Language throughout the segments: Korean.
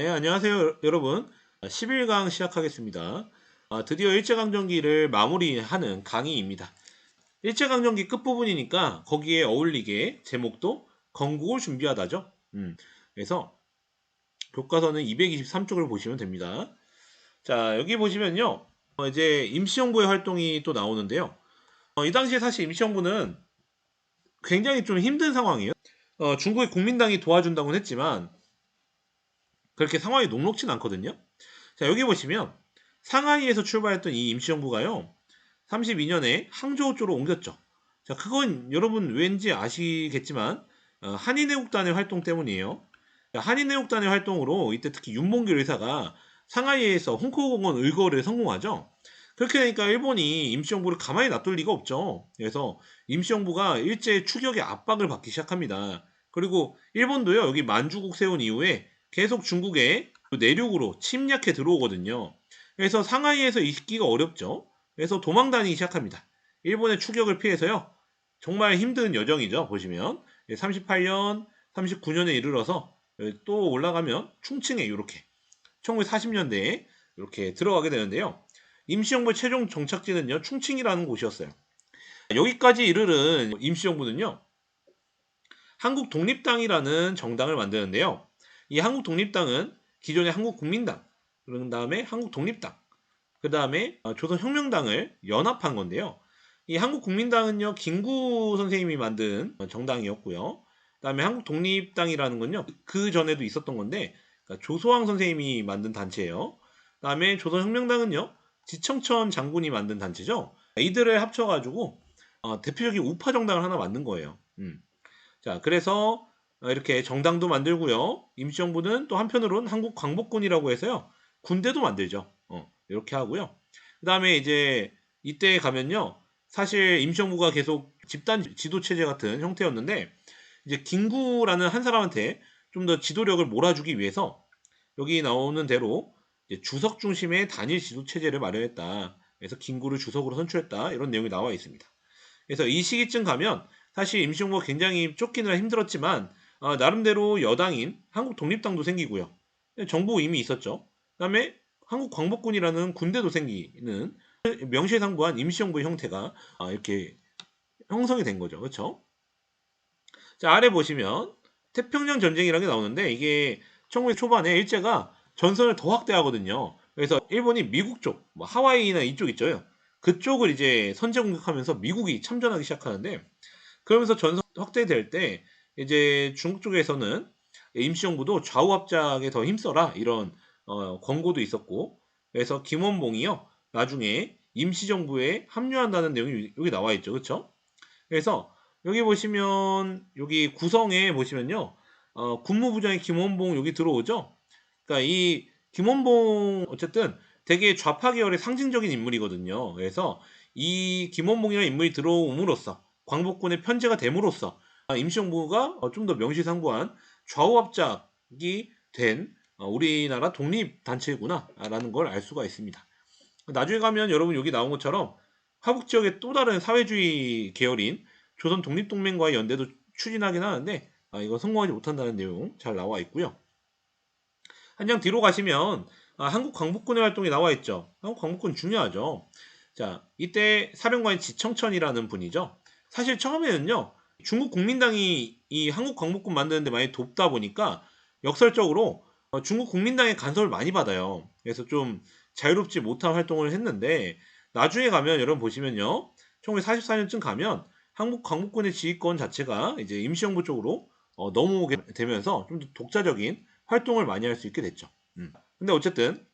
네, 안녕하세요, 여러분. 11강 시작하겠습니다. 아, 드디어 일제강점기를 마무리하는 강의입니다. 일제강점기 끝부분이니까 거기에 어울리게 제목도 건국을 준비하다죠. 음, 그래서 교과서는 223쪽을 보시면 됩니다. 자, 여기 보시면요. 어, 이제 임시정부의 활동이 또 나오는데요. 어, 이 당시에 사실 임시정부는 굉장히 좀 힘든 상황이에요. 어, 중국의 국민당이 도와준다고는 했지만 그렇게 상황이 녹록진 않거든요. 자, 여기 보시면 상하이에서 출발했던 이 임시정부가요. 32년에 항저우 쪽으로 옮겼죠. 자, 그건 여러분 왠지 아시겠지만 어, 한인애국단의 활동 때문이에요. 자, 한인애국단의 활동으로 이때 특히 윤봉길 의사가 상하이에서 홍콩공원 의거를 성공하죠. 그렇게 되니까 일본이 임시정부를 가만히 놔둘 리가 없죠. 그래서 임시정부가 일제 추격의 압박을 받기 시작합니다. 그리고 일본도요, 여기 만주국 세운 이후에 계속 중국의 내륙으로 침략해 들어오거든요. 그래서 상하이에서 있기가 어렵죠. 그래서 도망 다니기 시작합니다. 일본의 추격을 피해서요. 정말 힘든 여정이죠. 보시면 38년, 39년에 이르러서 또 올라가면 충칭에 이렇게 1940년대에 이렇게 들어가게 되는데요. 임시정부 최종 정착지는요. 충칭이라는 곳이었어요. 여기까지 이르른 임시정부는요. 한국 독립당이라는 정당을 만드는데요. 이 한국 독립당은 기존의 한국 국민당, 그런 다음에 한국 독립당, 그 다음에 어, 조선혁명당을 연합한 건데요. 이 한국 국민당은요, 김구 선생님이 만든 정당이었고요. 그 다음에 한국 독립당이라는 건요, 그 전에도 있었던 건데, 그러니까 조소왕 선생님이 만든 단체예요. 그 다음에 조선혁명당은요, 지청천 장군이 만든 단체죠. 이들을 합쳐가지고 어, 대표적인 우파 정당을 하나 만든 거예요. 음. 자, 그래서 어, 이렇게 정당도 만들고요. 임시정부는 또 한편으로는 한국 광복군이라고 해서요. 군대도 만들죠. 어, 이렇게 하고요. 그 다음에 이제 이때 가면요. 사실 임시정부가 계속 집단 지도체제 같은 형태였는데 이제 김구라는 한 사람한테 좀 더 지도력을 몰아주기 위해서 여기 나오는 대로 주석 중심의 단일 지도체제를 마련했다. 그래서 김구를 주석으로 선출했다. 이런 내용이 나와 있습니다. 그래서 이 시기쯤 가면 사실 임시정부가 굉장히 쫓기느라 힘들었지만 어, 나름대로 여당인 한국 독립당도 생기고요. 정부 이미 있었죠. 그다음에 한국 광복군이라는 군대도 생기는 명실상부한 임시정부의 형태가 어, 이렇게 형성이 된 거죠. 그렇죠? 자 아래 보시면 태평양 전쟁이라는 게 나오는데 이게 1900 초반에 일제가 전선을 더 확대하거든요. 그래서 일본이 미국 쪽, 뭐 하와이나 이쪽 있죠. 그쪽을 이제 선제 공격하면서 미국이 참전하기 시작하는데 그러면서 전선 확대될 때 이제 중국 쪽에서는 임시정부도 좌우 합작에 더 힘써라 이런 어, 권고도 있었고 그래서 김원봉이요 나중에 임시정부에 합류한다는 내용이 여기 나와 있죠. 그렇죠 그래서 여기 보시면 여기 구성에 보시면요 어, 국무부장의 김원봉 여기 들어오죠? 그러니까 이 김원봉 어쨌든 되게 좌파 계열의 상징적인 인물이거든요. 그래서 이 김원봉이라는 인물이 들어옴으로써 광복군의 편제가 됨으로써 아, 임시정부가 어, 좀더 명시상부한 좌우합작이 된 어, 우리나라 독립단체구나라는 걸 알 수가 있습니다. 나중에 가면 여러분 여기 나온 것처럼 화북 지역의 또 다른 사회주의 계열인 조선 독립동맹과의 연대도 추진하긴 하는데 아, 이거 성공하지 못한다는 내용 잘 나와 있고요. 한 장 뒤로 가시면 아, 한국 광복군의 활동이 나와 있죠. 한국 광복군 중요하죠. 자, 이때 사령관이 지청천이라는 분이죠. 사실 처음에는요, 중국 국민당이 이 한국 광복군 만드는데 많이 돕다 보니까 역설적으로 어, 중국 국민당의 간섭을 많이 받아요. 그래서 좀 자유롭지 못한 활동을 했는데 나중에 가면 여러분 보시면요. 1944년쯤 가면 한국 광복군의 지휘권 자체가 이제 임시정부 쪽으로 어, 넘어오게 되면서 좀 더 독자적인 활동을 많이 할 수 있게 됐죠. 음. 근데 어쨌든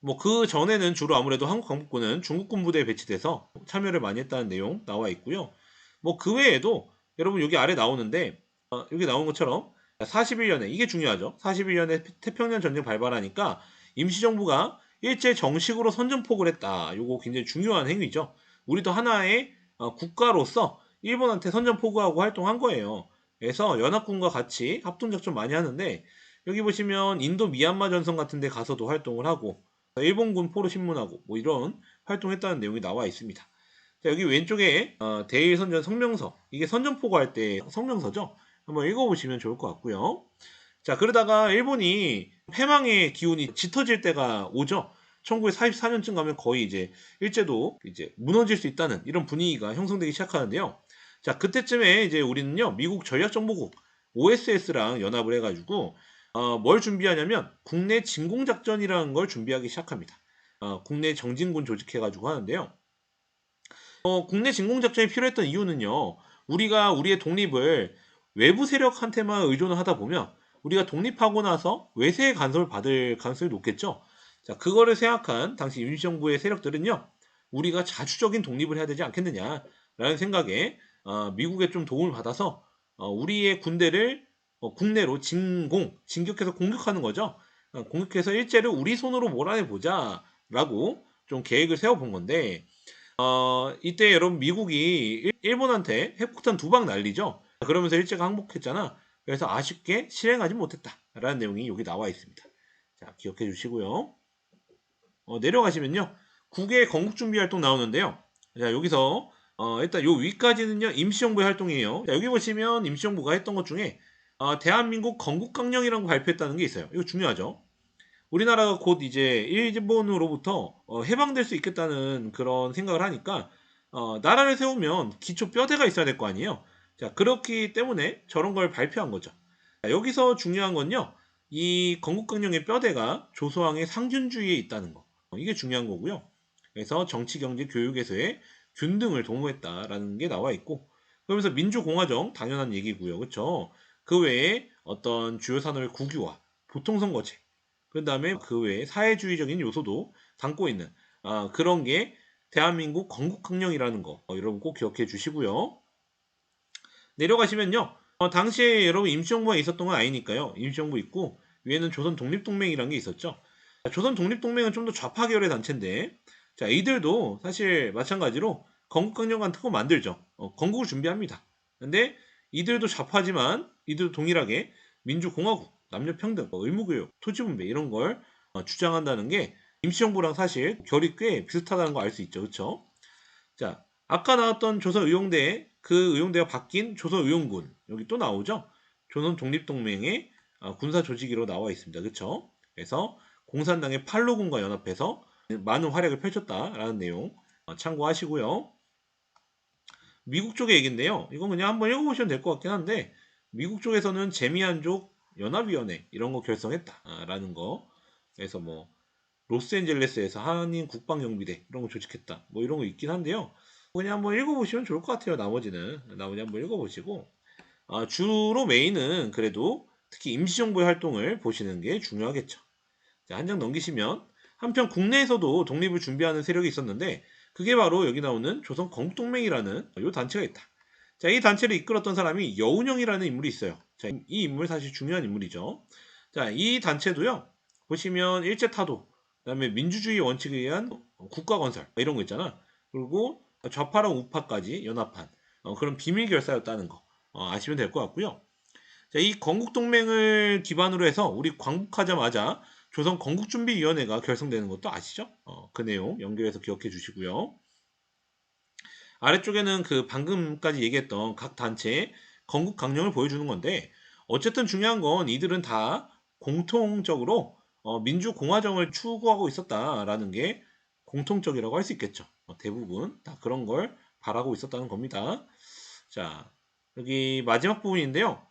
뭐 그 전에는 주로 아무래도 한국 광복군은 중국군 부대에 배치돼서 참여를 많이 했다는 내용 나와 있고요. 뭐 그 외에도 여러분 여기 아래 나오는데 어, 여기 나온 것처럼 41년에 이게 중요하죠. 41년에 태평양 전쟁 발발하니까 임시정부가 일제 정식으로 선전포고를 했다. 요거 굉장히 중요한 행위죠. 우리도 하나의 어, 국가로서 일본한테 선전포고하고 활동한 거예요. 그래서 연합군과 같이 합동작전 많이 하는데 여기 보시면 인도 미얀마 전선 같은 데 가서도 활동을 하고 일본군 포로 신문하고 뭐 이런 활동했다는 내용이 나와 있습니다. 자, 여기 왼쪽에 어, 대일 선전 성명서 이게 선전포고 할 때 성명서죠. 한번 읽어보시면 좋을 것 같고요. 자, 그러다가 일본이 패망의 기운이 짙어질 때가 오죠. 1944년쯤 가면 거의 이제 일제도 이제 무너질 수 있다는 이런 분위기가 형성되기 시작하는데요. 자, 그때쯤에 이제 우리는요, 미국 전략정보국 OSS랑 연합을 해가지고 어, 뭘 준비하냐면 국내 진공작전이라는 걸 준비하기 시작합니다. 어, 국내 정진군 조직해가지고 하는데요. 어, 국내 진공작전이 필요했던 이유는요, 우리가 우리의 독립을 외부 세력한테만 의존을 하다 보면 우리가 독립하고 나서 외세의 간섭을 받을 가능성이 높겠죠. 자, 그거를 생각한 당시 임시정부의 세력들은요, 우리가 자주적인 독립을 해야 되지 않겠느냐라는 생각에 어, 미국의 좀 도움을 받아서 어, 우리의 군대를 어, 국내로 진공, 진격해서 공격하는 거죠. 어, 공격해서 일제를 우리 손으로 몰아내 보자라고 좀 계획을 세워본 건데, 어, 이때 여러분 미국이 일- 일본한테 핵폭탄 두 방 날리죠. 그러면서 일제가 항복했잖아. 그래서 아쉽게 실행하지 못했다라는 내용이 여기 나와 있습니다. 자, 기억해 주시고요. 어, 내려가시면요. 국외 건국 준비 활동 나오는데요. 자, 여기서 어, 일단 요 위까지는요. 임시정부의 활동이에요. 자, 여기 보시면 임시정부가 했던 것 중에 어, 대한민국 건국 강령이라는 거 발표했다는 게 있어요. 이거 중요하죠. 우리나라가 곧 이제 일본으로부터 어, 해방될 수 있겠다는 그런 생각을 하니까 어, 나라를 세우면 기초 뼈대가 있어야 될 거 아니에요. 자, 그렇기 때문에 저런 걸 발표한 거죠. 자, 여기서 중요한 건요. 이 건국강령의 뼈대가 조소왕의 상준주의에 있다는 거. 어, 이게 중요한 거고요. 그래서 정치, 경제, 교육에서의 균등을 도모했다라는 게 나와 있고 그러면서 민주공화정 당연한 얘기고요. 그렇죠? 그 외에 어떤 주요 산업의 국유화, 보통선거제, 그 다음에 그 외에 사회주의적인 요소도 담고 있는 아, 그런 게 대한민국 건국강령이라는 거 어, 여러분 꼭 기억해 주시고요. 내려가시면요. 어, 당시에 여러분 임시정부가 있었던 건 아니니까요. 임시정부 있고 위에는 조선 독립동맹이라는 게 있었죠. 자, 조선 독립동맹은 좀 더 좌파 계열의 단체인데 자 이들도 사실 마찬가지로 같은 거 만들죠. 어, 건국을 준비합니다. 근데 이들도 좌파지만 이들도 동일하게 민주공화국, 남녀평등, 뭐 의무교육, 토지분배 이런 걸 어, 주장한다는 게 임시정부랑 사실 결이 꽤 비슷하다는 거 알 수 있죠. 그렇죠? 자, 아까 나왔던 조선의용대 그 의용대가 바뀐 조선의용군 여기 또 나오죠. 조선 독립동맹의 어, 군사 조직으로 나와 있습니다. 그렇죠? 그래서 공산당의 팔로군과 연합해서 많은 활약을 펼쳤다라는 내용 어, 참고하시고요. 미국 쪽의 얘기인데요. 이건 그냥 한번 읽어보시면 될 것 같긴 한데 미국 쪽에서는 재미한족 연합위원회 이런 거 결성했다라는 거. 그래서 뭐 로스앤젤레스에서 한인 국방경비대 이런 거 조직했다. 뭐 이런 거 있긴 한데요. 그냥 한번 읽어보시면 좋을 것 같아요. 나머지는 나머지 한번 읽어보시고 아, 주로 메인은 그래도 특히 임시정부의 활동을 보시는 게 중요하겠죠. 한 장 넘기시면 한편 국내에서도 독립을 준비하는 세력이 있었는데 그게 바로 여기 나오는 조선 건국동맹이라는 이 단체가 있다. 자, 이 단체를 이끌었던 사람이 여운형이라는 인물이 있어요. 자, 이 인물 사실 중요한 인물이죠. 자, 이 단체도요. 보시면 일제 타도, 그다음에 민주주의 원칙에 의한 국가 건설 이런 거 있잖아. 그리고 좌파랑 우파까지 연합한 어, 그런 비밀 결사였다는 거 어, 아시면 될 것 같고요. 자, 이 건국 동맹을 기반으로 해서 우리 광복하자마자 조선 건국준비위원회가 결성되는 것도 아시죠? 어, 그 내용 연결해서 기억해 주시고요. 아래쪽에는 그 방금까지 얘기했던 각 단체의 건국 강령을 보여주는 건데 어쨌든 중요한 건 이들은 다 공통적으로 어, 민주공화정을 추구하고 있었다라는 게 공통적이라고 할 수 있겠죠. 어, 대부분 다 그런 걸 바라고 있었다는 겁니다. 자, 여기 마지막 부분인데요.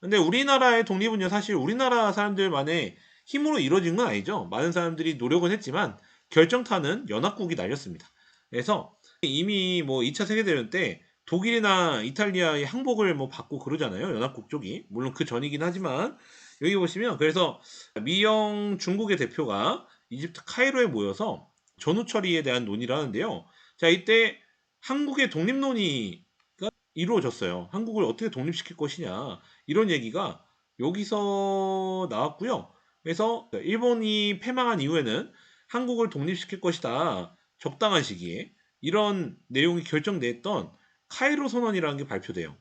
근데 우리나라의 독립은요, 사실 우리나라 사람들만의 힘으로 이루어진 건 아니죠. 많은 사람들이 노력은 했지만 결정타는 연합국이 날렸습니다. 그래서 이미 뭐 2차 세계대전 때 독일이나 이탈리아의 항복을 뭐 받고 그러잖아요. 연합국 쪽이. 물론 그 전이긴 하지만 여기 보시면 그래서 미영 중국의 대표가 이집트 카이로에 모여서 전후 처리에 대한 논의를 하는데요. 자, 이때 한국의 독립 논의가 이루어졌어요. 한국을 어떻게 독립시킬 것이냐. 이런 얘기가 여기서 나왔고요. 그래서 일본이 패망한 이후에는 한국을 독립시킬 것이다. 적당한 시기에 이런 내용이 결정됐던 카이로 선언이라는 게 발표돼요.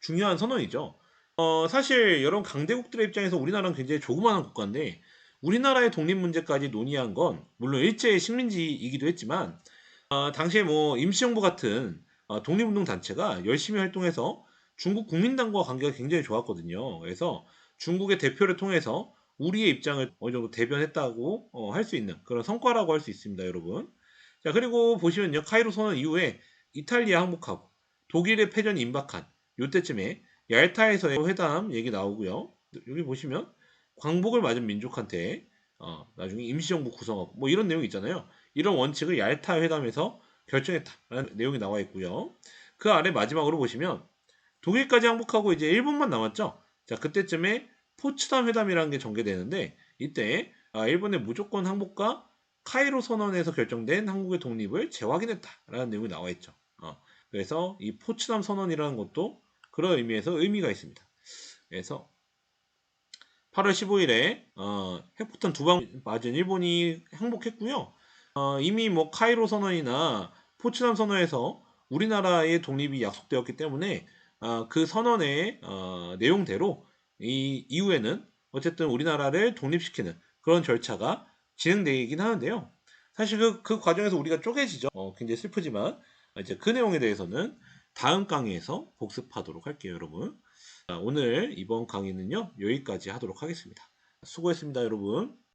중요한 선언이죠. 어, 사실 여러 강대국들의 입장에서 우리나라는 굉장히 조그마한 국가인데 우리나라의 독립 문제까지 논의한 건 물론 일제의 식민지이기도 했지만 어, 당시에 뭐 임시정부 같은 어, 독립운동 단체가 열심히 활동해서 중국 국민당과 관계가 굉장히 좋았거든요. 그래서 중국의 대표를 통해서 우리의 입장을 어느 정도 대변했다고 할수 있는 그런 성과라고 할 수 있습니다, 여러분. 자, 그리고 보시면요. 카이로 선언 이후에 이탈리아 항복하고 독일의 패전이 임박한 요때쯤에 얄타에서의 회담 얘기 나오고요. 여기 보시면 광복을 맞은 민족한테 어, 나중에 임시정부 구성하고 뭐 이런 내용이 있잖아요. 이런 원칙을 얄타 회담에서 결정했다라는 내용이 나와 있고요. 그 아래 마지막으로 보시면 독일까지 항복하고 이제 일본만 남았죠. 자 그때쯤에 포츠담 회담이라는 게 전개되는데 이때 아, 일본의 무조건 항복과 카이로 선언에서 결정된 한국의 독립을 재확인했다라는 내용이 나와 있죠. 어, 그래서 이 포츠담 선언이라는 것도 그런 의미에서 의미가 있습니다. 그래서 8월 15일에 어, 핵폭탄 두 방 맞은 일본이 항복했고요. 어, 이미 뭐 카이로 선언이나 포츠담 선언에서 우리나라의 독립이 약속되었기 때문에 어, 그 선언의 어, 내용대로 이 이후에는 어쨌든 우리나라를 독립시키는 그런 절차가 진행되긴 하는데요. 사실 그, 그 과정에서 우리가 쪼개지죠. 어, 굉장히 슬프지만 이제 그 내용에 대해서는 다음 강의에서 복습하도록 할게요, 여러분. 자, 오늘 이번 강의는요 여기까지 하도록 하겠습니다. 수고했습니다, 여러분.